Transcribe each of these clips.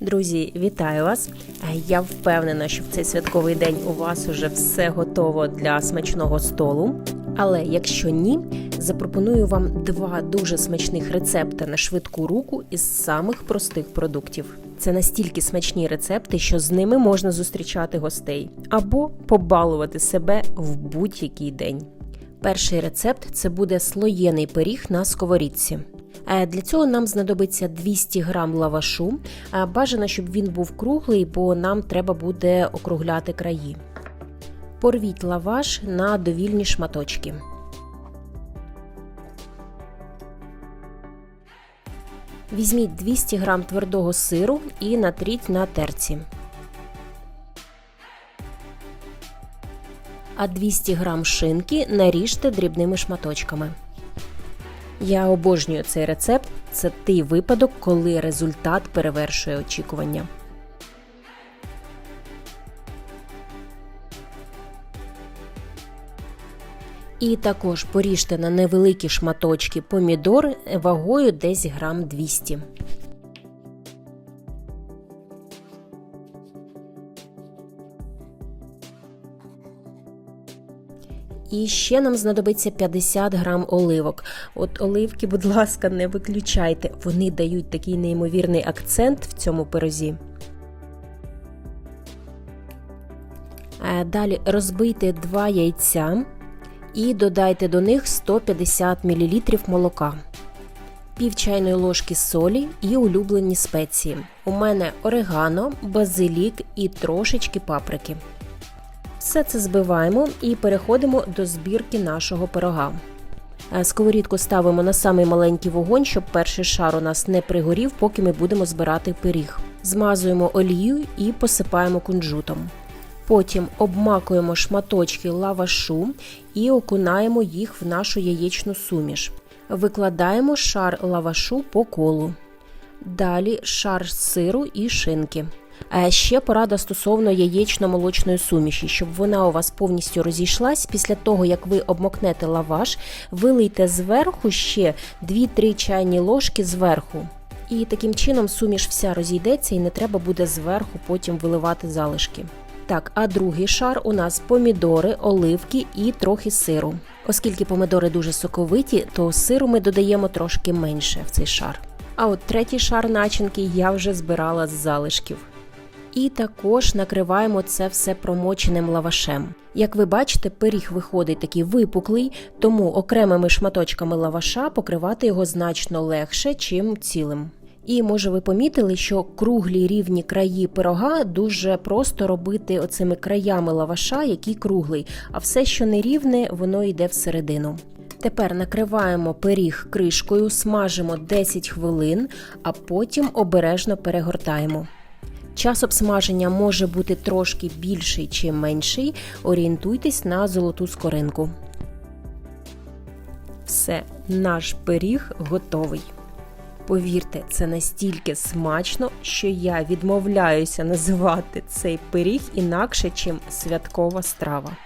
Друзі, вітаю вас! Я впевнена, що в цей святковий день у вас уже все готово для смачного столу. Але якщо ні, запропоную вам два дуже смачних рецепти на швидку руку із самих простих продуктів. Це настільки смачні рецепти, що з ними можна зустрічати гостей або побалувати себе в будь-який день. Перший рецепт це буде слоєний пиріг на сковорідці. Е, Для цього нам знадобиться 200 грам лавашу. Е, Бажано, щоб він був круглий, бо нам треба буде округляти краї. Порвіть лаваш на довільні шматочки. Візьміть 200 грам твердого сиру і натріть на терці. А 200 грам шинки наріжте дрібними шматочками. Я обожнюю цей рецепт. Це той випадок, коли результат перевершує очікування. І також поріжте на невеликі шматочки помідор вагою десь грам 200. І ще нам знадобиться 50 грам оливок. От оливки, будь ласка, не виключайте. Вони дають такий неймовірний акцент в цьому пирозі. Е, Далі розбийте 2 яйця і додайте до них 150 мл молока, пів чайної ложки солі і улюблені спеції. У мене орегано, базилік і трошечки паприки. Все це збиваємо і переходимо до збірки нашого пирога. Е, Сковорідку ставимо на самий маленький вогонь, щоб перший шар у нас не пригорів, поки ми будемо збирати пиріг. Змазуємо олією і посипаємо кунжутом. Потім обмакуємо шматочки лавашу і окунаємо їх в нашу яєчну суміш. Викладаємо шар лавашу по колу. Далі шар сиру і шинки. А ще порада стосовно яєчно-молочної суміші, щоб вона у вас повністю розійшлась. Після того, як ви обмокнете лаваш, вилийте зверху ще 2-3 чайні ложки зверху. І таким чином суміш вся розійдеться і не треба буде зверху потім виливати залишки. Так, а другий шар у нас помідори, оливки і трохи сиру. Оскільки помідори дуже соковиті, то сиру ми додаємо трошки менше в цей шар. А от третій шар начинки я вже збирала з залишків. І також накриваємо це все промоченим лавашем. Як ви бачите, пиріг виходить такий випуклий, тому окремими шматочками лаваша покривати його значно легше, чим цілим. І може ви помітили, що круглі рівні краї пирога дуже просто робити оцими краями лаваша, який круглий, а все, що не рівне, воно йде всередину. Тепер накриваємо пиріг кришкою, смажимо 10 хвилин, а потім обережно перегортаємо. Час обсмаження може бути трошки більший чи менший. Орієнтуйтесь на золоту скоринку. Все, наш пиріг готовий. Повірте, це настільки смачно, що я відмовляюся називати цей пиріг інакше, чим святкова страва.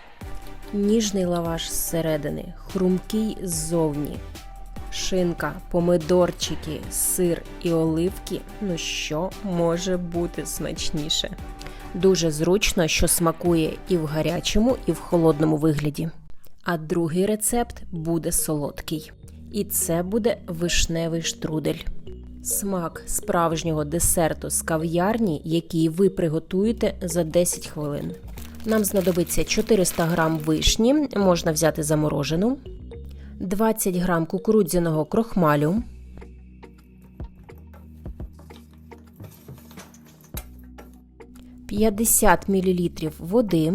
Ніжний лаваш зсередини, хрумкий ззовні, шинка, помидорчики, сир і оливки. Ну що може бути смачніше? Дуже зручно, що смакує і в гарячому, і в холодному вигляді. А другий рецепт буде солодкий. І це буде вишневий штрудель. Смак справжнього десерту з кав'ярні, який ви приготуєте за 10 хвилин. Нам знадобиться 400 грам вишні, можна взяти заморожену, 20 грам кукурудзяного крохмалю, «50 мл води,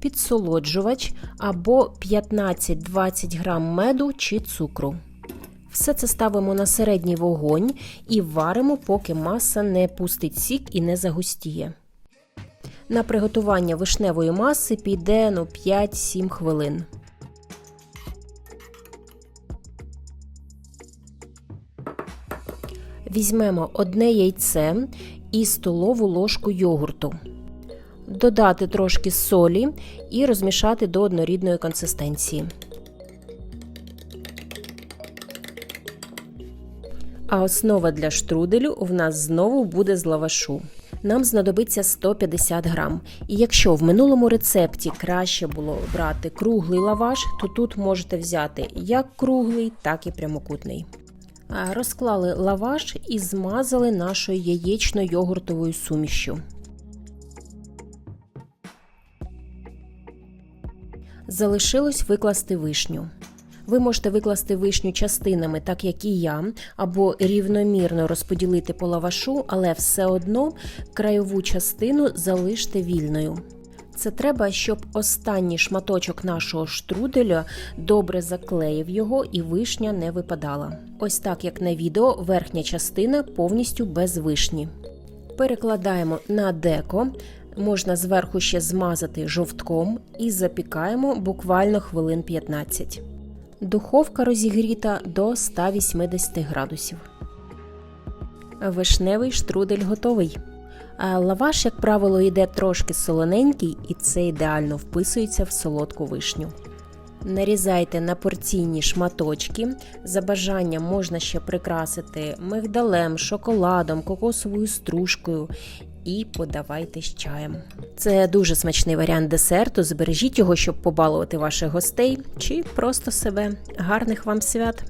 підсолоджувач або 15-20 грам меду чи цукру. Все це ставимо на середній вогонь і варимо, поки маса не пустить сік і не загустіє. На приготування вишневої маси піде ну, 5-7 хвилин. Візьмемо одне яйце і столову ложку йогурту. Додати трошки солі і розмішати до однорідної консистенції. А основа для штруделю в нас знову буде з лавашу. Нам знадобиться 150 грам. І якщо в минулому рецепті краще було брати круглий лаваш, то тут можете взяти як круглий, так і прямокутний. Розклали лаваш і змазали нашою яєчно-йогуртовою сумішю. Залишилось викласти вишню. Ви можете викласти вишню частинами, так як і я, або рівномірно розподілити по лавашу, але все одно краєву частину залиште вільною. Це треба, щоб останній шматочок нашого штруделя добре заклеїв його і вишня не випадала. Ось так, як на відео, верхня частина повністю без вишні. Перекладаємо на деко. Можна зверху ще змазати жовтком і запікаємо буквально хвилин 15. Духовка розігріта до 180 градусів. Вишневий штрудель готовий. Лаваш, як правило, йде трошки солоненький, і це ідеально вписується в солодку вишню. Нарізайте на порційні шматочки. За бажанням можна ще прикрасити мигдалем, шоколадом, кокосовою стружкою і подавайте з чаєм. Це дуже смачний варіант десерту. Збережіть його, щоб побалувати ваших гостей чи просто себе. Гарних вам свят!